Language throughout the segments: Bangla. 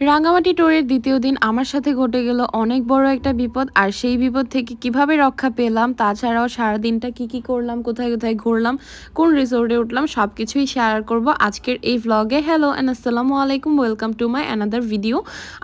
রাঙামাটি টোরের দ্বিতীয় দিন আমার সাথে ঘটে গেল অনেক বড় একটা বিপদ, আর সেই বিপদ থেকে কীভাবে রক্ষা পেলাম, তাছাড়াও সারা দিনটা কি কি করলাম, কোথায় কোথায় ঘুরলাম, কোন রিসোর্টে উঠলাম সব কিছুই শেয়ার করব আজকের এই ভ্লগে হ্যালো অ্যান্ড আসসালামু আলাইকুম welcome to my another video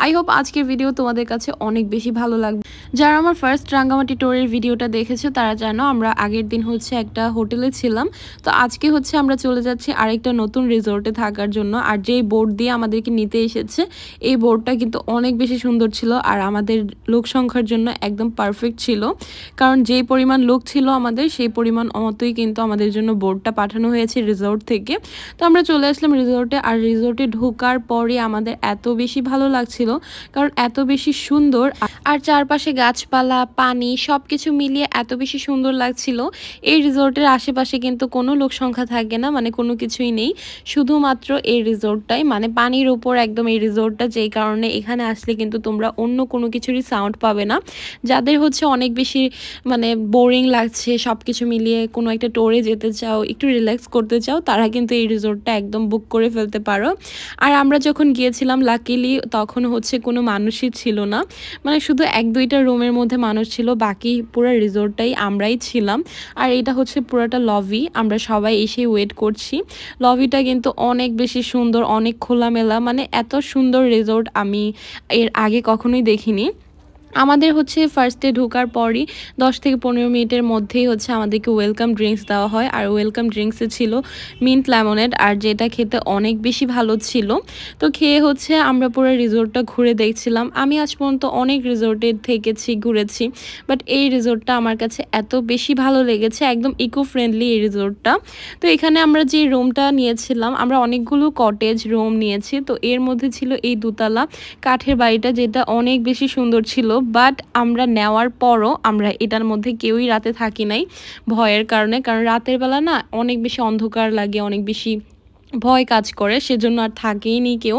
I hope আজকের ভিডিও তোমাদের কাছে অনেক বেশি ভালো লাগবে। যারা আমার ফার্স্ট রাঙ্গামাটি টোরের ভিডিওটা দেখেছ, তারা জানো আমরা আগের দিন হচ্ছে একটা হোটেলে ছিলাম। তো আজকে হচ্ছে আমরা চলে যাচ্ছি আরেকটা নতুন রিসোর্টে থাকার জন্য, আর যেই বোর্ড দিয়ে আমাদেরকে নিতে এসেছে এই বোর্ডটা কিন্তু অনেক বেশি সুন্দর ছিল আর আমাদের লোক সংখ্যার জন্য একদম পারফেক্ট ছিল। কারণ যেই পরিমাণ লোক ছিল আমাদের, সেই পরিমাণ মতোই কিন্তু আমাদের জন্য বোর্ডটা পাঠানো হয়েছে রিসোর্ট থেকে। তো আমরা চলে আসলাম রিসোর্টে আর রিসোর্টে ঢোকার পরে আমাদের এত বেশি ভালো লাগছিল, কারণ এত বেশি সুন্দর আর চারপাশে গাছপালা, পানি সব কিছু মিলিয়ে এত বেশি সুন্দর লাগছিল। এই রিসোর্টের আশেপাশে কিন্তু কোনো লোক সংখ্যা থাকে না মানে কোনো কিছুই নেই। শুধুমাত্র এই রিসোর্টটাই মানে পানির উপর একদম এই রিসোর্টটা যেই কারণে এখানে আসলে কিন্তু তোমরা অন্য কোনো কিছুরই সাউন্ড পাবে না। যাদের হচ্ছে অনেক বেশি মানে বোরিং লাগছে সব কিছু মিলিয়ে কোনো একটা টোরে যেতে চাও, একটু রিল্যাক্স করতে চাও, তারা কিন্তু এই রিসোর্টটা একদম বুক করে ফেলতে পারো। আর আমরা যখন গিয়েছিলাম লাকিলি তখন হচ্ছে কোনো মানুষই ছিল না। মানে শুধু এক দুইটা রুমের মধ্যে মানুষ ছিল, বাকি পুরো রিসোর্টটাই আমরাই ছিলাম। আর এটা হচ্ছে পুরোটা লবি আমরা সবাই এসে ওয়েট করছি। লবিটা কিন্তু অনেক বেশি সুন্দর, অনেক খোলামেলা মানে এত সুন্দর রিসোর্ট আমি এর আগে কখনোই দেখিনি। আমাদের হচ্ছে ফার্স্টে ঢোকার পরই দশ থেকে পনেরো মিনিটের মধ্যেই হচ্ছে আমাদেরকে ওয়েলকাম ড্রিঙ্কস দেওয়া হয়। আর ওয়েলকাম ড্রিঙ্কসে ছিল মিন্ট লেমনেড আর যেটা খেতে অনেক বেশি ভালো ছিল। তো খেয়ে হচ্ছে আমরা পুরো রিসোর্টটা ঘুরে দেখছিলাম। আমি আজ পর্যন্ত অনেক রিসোর্টে থেকেছি, ঘুরেছি বাট এই রিসোর্টটা আমার কাছে এত বেশি ভালো লেগেছে, একদম ইকো ফ্রেন্ডলি এই রিসোর্টটা তো এখানে আমরা যে রুমটা নিয়েছিলাম, আমরা অনেকগুলো কটেজ রুম নিয়েছি। তো এর মধ্যে ছিল এই দুতলা কাঠের বাড়িটা, যেটা অনেক বেশি সুন্দর ছিল। বাট আমরা নেওয়ার পরও আমরা এটার মধ্যে কেউই রাতে থাকি নাই ভয়ের কারণে। কারণ রাতের বেলা না অনেক বেশি অন্ধকার লাগে, অনেক বেশি ভয় কাজ করে, সেজন্য আর থাকেই নি কেউ।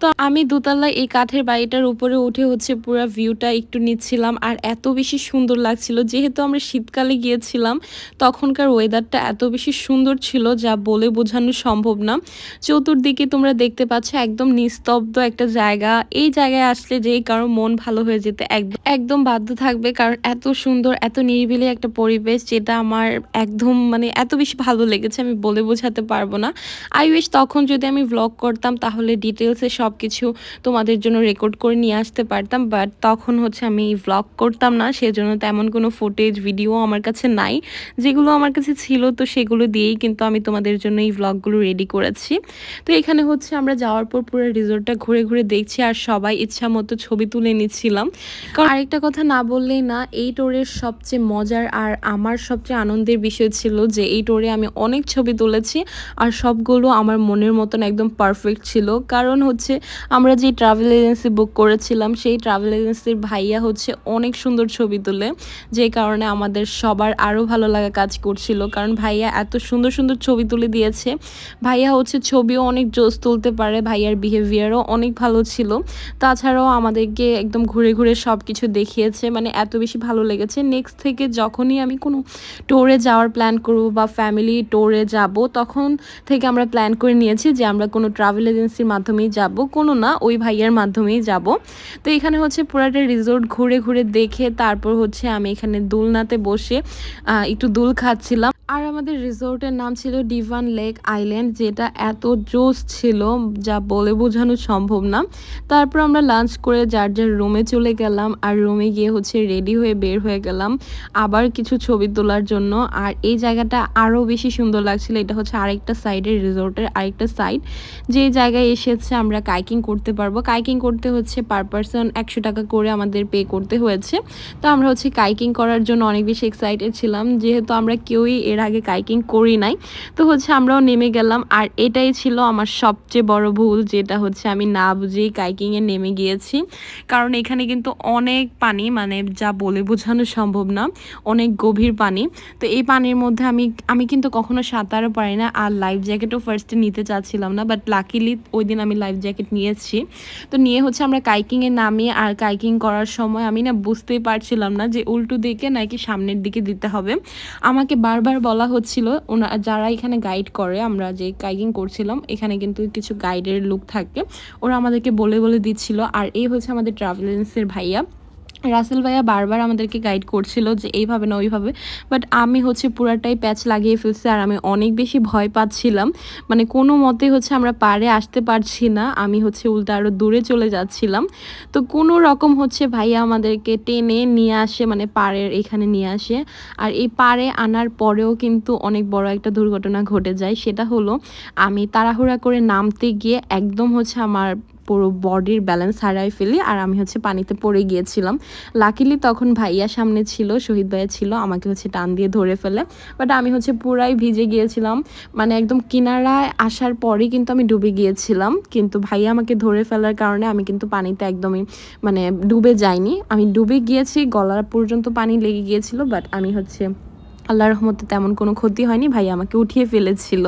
তো আমি দোতলায় এই কাঠের বাড়িটার উপরে উঠে হচ্ছে পুরো ভিউটা একটু নিচ্ছিলাম, আর এত বেশি সুন্দর লাগছিল। যেহেতু আমরা শীতকালে গিয়েছিলাম, তখনকার ওয়েদারটা এত বেশি সুন্দর ছিল যা বলে বোঝানো সম্ভব না। চতুর্দিকে তোমরা দেখতে পাচ্ছ একদম নিস্তব্ধ একটা জায়গা। এই জায়গায় আসলে যে কারও মন ভালো হয়ে যেতে একদম একদম বাধ্য থাকবে, কারণ এত সুন্দর, এত নিরিবিলি একটা পরিবেশ যেটা আমার একদম মানে এত বেশি ভালো লেগেছে আমি বলে বোঝাতে পারব না। আই উইশ তখন যদি আমি ভ্লগ করতাম, তাহলে ডিটেলসে সব কিছু তোমাদের জন্য রেকর্ড করে নিয়ে আসতে পারতাম বাট তখন হচ্ছে আমি ভ্লগ করতাম না, সেজন্য তেমন কোনো ফুটেজ ভিডিও আমার কাছে নাই। যেগুলো আমার কাছে ছিল, তো সেগুলো দিয়েই কিন্তু আমি তোমাদের জন্য এই ভ্লগগুলো রেডি করেছি। তো এখানে হচ্ছে আমরা যাওয়ার পর পুরো রিসোর্টটা ঘুরে ঘুরে দেখছি, আর সবাই ইচ্ছা মতো ছবি তুলে নিচ্ছিলাম। কারণ আরেকটা কথা না বললেই না, এই টোরের সবচেয়ে মজার আর আমার সবচেয়ে আনন্দের বিষয় ছিল যে এই টোরে আমি অনেক ছবি তুলেছি, আর সবগুলো আমার মনের মতন একদম পারফেক্ট ছিল। কারণ হচ্ছে আমরা যে ট্রাভেল এজেন্সি বুক করেছিলাম, সেই ট্রাভেল এজেন্সির ভাইয়া হচ্ছে অনেক সুন্দর ছবি তোলে, যে কারণে আমাদের সবার আরও ভালো লাগা কাজ করছিল। কারণ ভাইয়া এত সুন্দর সুন্দর ছবি তুলে দিয়েছে। ভাইয়া হচ্ছে ছবিও অনেক জোস তুলতে পারে, ভাইয়ার বিহেভিয়ারও অনেক ভালো ছিল। তাছাড়াও আমাদেরকে একদম ঘুরে ঘুরে সব কিছু দেখিয়েছে মানে এত বেশি ভালো লেগেছে। নেক্সট থেকে যখনই আমি কোনো টোরে যাওয়ার প্ল্যান করব বা ফ্যামিলি টোরে যাব, তখন থেকে আমরা প্ল্যান করে নিয়েছি যে আমরা কোনো ট্রাভেল এজেন্সির মাধ্যমেই যাব, কোনো না, ওই ভাইয়ার মাধ্যমেই যাব। তো এখানে হচ্ছে পুরাটা রিসোর্ট ঘুরে ঘুরে দেখে তারপর হচ্ছে আমি এখানে দুলনাতে বসে একটু দুল খাচ্ছিলাম। আর আমাদের রিসোর্টের নাম ছিল ডিভান লেক আইল্যান্ড যেটা এত জোস ছিল, যা বলে বোঝানো সম্ভব না। তারপর আমরা লাঞ্চ করে যার যার রুমে চলে গেলাম, আর রুমে গিয়ে হচ্ছে রেডি হয়ে বের হয়ে গেলাম। আবার কিছু ছবি তোলার জন্য, আর এই জায়গাটা আরও বেশি সুন্দর লাগছিল, এটা হচ্ছে আরেকটা সাইডের রিসোর্টের আরেকটা সাইড যে জায়গায় এসেছে আমরা কাইকিং করতে পারব। কাইকিং করতে হচ্ছে পার পারসন একশো টাকা করে আমাদের পে করতে হয়েছে। তো আমরা হচ্ছে কাইকিং করার জন্য অনেক বেশি এক্সাইটেড ছিলাম, যেহেতু আমরা কেউই এর আগে কাইকিং করি নাই। তো হচ্ছে আমরাও নেমে গেলাম, আর এটাই ছিল আমার সবচেয়ে বড় ভুল, যেটা হচ্ছে আমি না বুঝেই কাইকিংয়ে নেমে গিয়েছি। কারণ এখানে কিন্তু অনেক পানি মানে যা বলে বোঝানো সম্ভব না, অনেক গভীর পানি। তো এই পানির মধ্যে আমি আমি কিন্তু কখনো সাঁতারও পারি না, আর লাইফ জ্যাকেটও ফার্স্ট ফার্স্টে নিতে চাচ্ছিলাম না বাট লাকিলি ওই দিন আমি লাইফ জ্যাকেট নিয়েছি। তো নিয়ে হচ্ছে আমরা কাইকিংয়ে নামিয়ে আর কাইকিং করার সময় আমি না বুঝতেই পারছিলাম না যে উল্টো দিকে নাকি সামনের দিকে দিতে হবে। আমাকে বারবার বলা হচ্ছিল, ওনা, যারা এখানে গাইড করে, আমরা যে কাইকিং করছিলাম, এখানে কিন্তু কিছু গাইডের লুক থাকে। ওরা আমাদেরকে বলে বলে দিচ্ছিল, আর এই হচ্ছে আমাদের ট্রাভেল এজেন্সির ভাইয়া। রাসেল ভাইয়া বারবার আমাদেরকে গাইড করছিল যে এইভাবে না ওইভাবে বাট আমি হচ্ছে পুরাটাই প্যাচ লাগিয়ে ফেলছি আর আমি অনেক বেশি ভয় পাচ্ছিলাম। মানে কোনো মতে হচ্ছে আমরা পাড়ে আসতে পারছি না, আমি হচ্ছে উল্টা আরও দূরে চলে যাচ্ছিলাম। তো কোনো রকম হচ্ছে ভাইয়া আমাদেরকে টেনে নিয়ে আসে মানে পাড়ের এখানে নিয়ে আসে। আর এই পাড়ে আনার পরেও কিন্তু অনেক বড় একটা দুর্ঘটনা ঘটে যায়, সেটা হলো আমি তাড়াহুড়া করে নামতে গিয়ে একদম হচ্ছে আমার পুরো বডির ব্যালেন্স হারাই ফেলি আর আমি হচ্ছে পানিতে পড়ে গিয়েছিলাম। লাকিলি তখন ভাইয়া সামনে ছিল, শহীদ ভাইয়া ছিল, আমাকে হচ্ছে টান দিয়ে ধরে ফেলে। বাট আমি হচ্ছে পুরাই ভিজে গিয়েছিলাম। মানে একদম কিনারায় আসার পরেই কিন্তু আমি ডুবে গিয়েছিলাম। কিন্তু ভাইয়া আমাকে ধরে ফেলার কারণে আমি কিন্তু পানিতে একদমই মানে ডুবে যাইনি। আমি ডুবে গিয়েছি, গলার পর্যন্ত পানি লেগে গিয়েছিল বাট আমি হচ্ছে আল্লাহর রহমতে তেমন কোনো ক্ষতি হয়নি ভাইয়া আমাকে উঠিয়ে ফেলেছিল।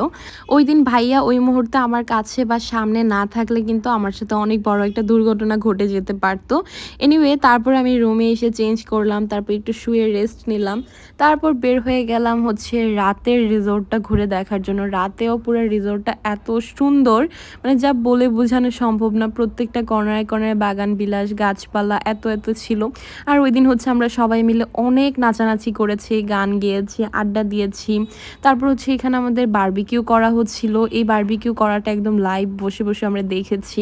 ওই দিন ভাইয়া ওই মুহূর্তে আমার কাছে বা সামনে না থাকলে কিন্তু আমার সাথে অনেক বড় একটা দুর্ঘটনা ঘটে যেতে পারতো। এনিওয়ে তারপর আমি রুমে এসে চেঞ্জ করলাম, তারপর একটু শুয়ে রেস্ট নিলাম। তারপর বের হয়ে গেলাম হচ্ছে রাতের রিসোর্টটা ঘুরে দেখার জন্য। রাতেও পুরো রিসোর্টটা এত সুন্দর মানে যা বলে বোঝানো সম্ভব না। প্রত্যেকটা কর্নারে কর্নারে বাগান, বিলাস, গাছপালা এত এত ছিল। আর ওই দিন হচ্ছে আমরা সবাই মিলে অনেক নাচানাচি করেছি, গান গেয়েছি। আড্ডা দিয়েছি। তারপর হচ্ছে এখানে আমাদের বারবিকিউ করা হচ্ছিল। এই বারবিকিউ করাটা একদম লাইভ বসে বসে আমরা দেখেছি।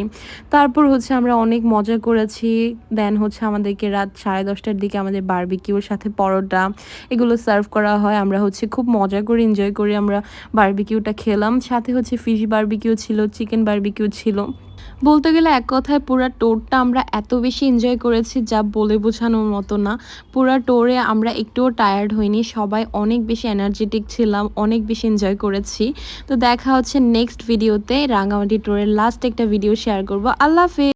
তারপর হচ্ছে আমরা অনেক মজা করেছি। দেন হচ্ছে আমাদেরকে রাত সাড়ে দশটার দিকে আমাদের বারবিকিউর সাথে পরোটা এগুলো সার্ভ করা হয়। আমরা হচ্ছে খুব মজা করে এনজয় করে আমরা বারবিকিউটা খেলাম। সাথে হচ্ছে ফিশ বারবিকিউ ছিল চিকেন বারবিকিউ ছিল। বলতে গেলে এক কথায় পুরো টোরটা আমরা এত বেশি এনজয় করেছি যা বলে বোঝানোর মতো না। পুরো টোরে আমরা একটুও টায়ার্ড হইনি, সবাই অনেক বেশি এনার্জেটিক ছিলাম, অনেক বেশি এনজয় করেছি। তো দেখা হচ্ছে নেক্সট ভিডিওতে রাঙামাটি টোরের লাস্ট একটা ভিডিও শেয়ার করব। আল্লাহ হাফেজ!